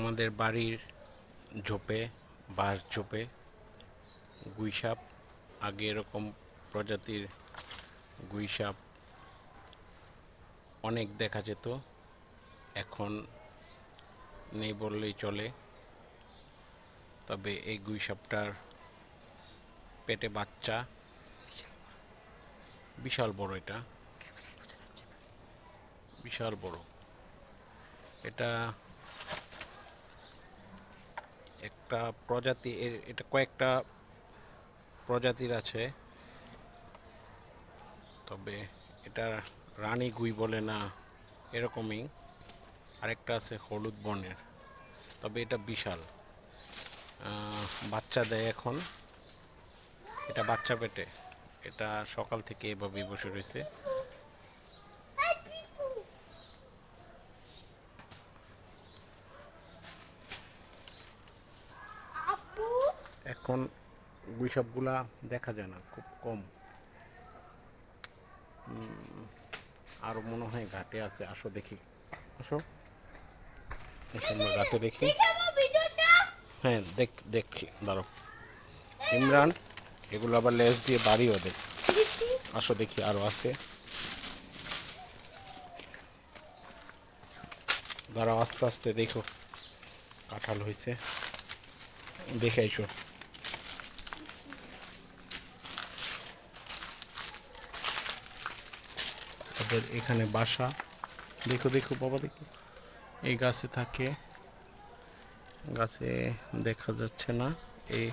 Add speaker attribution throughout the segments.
Speaker 1: আমাদের বাড়ির ঝোপে বাঁশ ঝোপে গুইসাপ আগে এরকম প্রজাতির গুইসাপ অনেক দেখা যেত এখন নেই বললেই চলে। তবে এই গুইসাপটার পেটে বাচ্চা বিশাল বড় এটা। বিশাল বড়। এটা একটা প্রজাতি এটা কয়েকটা প্রজাতির আছে। তবে এটা রানী গুই বলে না, এরকমই। আরেকটা আছে হলুদ বর্ণের, তবে এটা বিশাল। বাচ্চা দেয় এখন। এটা বাচ্চা পেটে। এটা সকাল থেকে এভাবেই বসে রয়েছে। এখন গুইসাপগুলা দেখা যায় না, খুব কম। আরও মনে হয় ঘাটে আছে, আসো দেখি। আসো। ঘাটে দেখি। হ্যাঁ দেখ, দেখছি দাঁড়ো ইমরান, এগুলো আবার লেজ দিয়ে বাড়িও দেখ আসো দেখি, আরও আছে। দাঁড়াও, আস্তে আস্তে দেখো। কাঁঠাল হয়েছে দেখে আইসো। তাদের এখানে বাসা। দেখো দেখো বাবা দেখো। এই গাছে থাকে। গাছে দেখা যাচ্ছে না। এই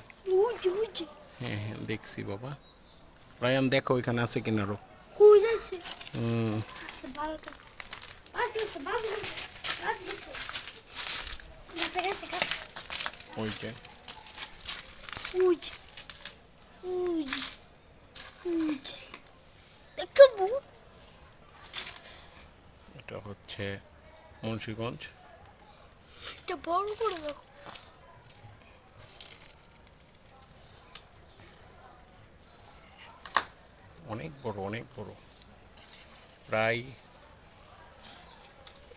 Speaker 1: হ্যাঁ হ্যাঁ দেখছি বাবা। রায়ান দেখো ওইখানে আছে কিনা
Speaker 2: আরও
Speaker 1: হুম
Speaker 2: গেছে বাস গেছে গেছে গেছে গেছে
Speaker 1: ওই যে
Speaker 2: উজ উজ উজ দেখাবো
Speaker 1: এটা হচ্ছে মুন্সিগঞ্জ।
Speaker 2: এটা বড় করে দেখো।
Speaker 1: অনেক বড় অনেক বড়। প্রায়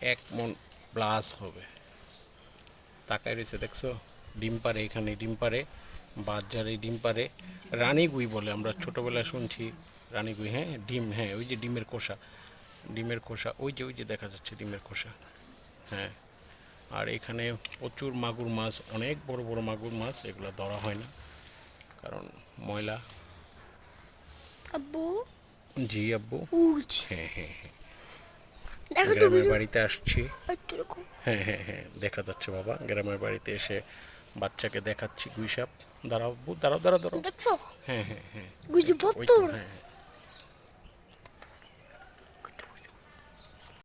Speaker 1: এক মন প্লাস হবে। তাকায় রয়েছে দেখছ? ডিম পারে এখানে ডিম পারে বাজারে ডিম পারে রানী গুই বলে আমরা ছোটবেলায় শুনছি রানী গুই হ্যাঁ? ডিম হ্যাঁ ওই যে ডিমের খোসা ডিমের খোসা ওই যে ওই যে দেখা যাচ্ছে ডিমের খোসা। হ্যাঁ আর এখানে প্রচুর মাগুর মাছ অনেক বড় বড় মাগুর মাছ এগুলো ধরা হয় না কারণ ময়লা।
Speaker 2: আব্বু?
Speaker 1: জি আব্বু? হ্যাঁ হ্যাঁ হ্যাঁ।
Speaker 2: দেখো
Speaker 1: গ্রামের বাড়িতে আসছি। হ্যাঁ হ্যাঁ হ্যাঁ দেখা যাচ্ছে বাবা গ্রামের বাড়িতে এসে বাচ্চাকে দেখাচ্ছি গুইসাপ। দাঁড়াও দাঁড়াও দাঁড়াও দাঁড়াও।
Speaker 2: দেখছ?
Speaker 1: হ্যাঁ হ্যাঁ হ্যাঁ। ওই হ্যাঁ হ্যাঁ।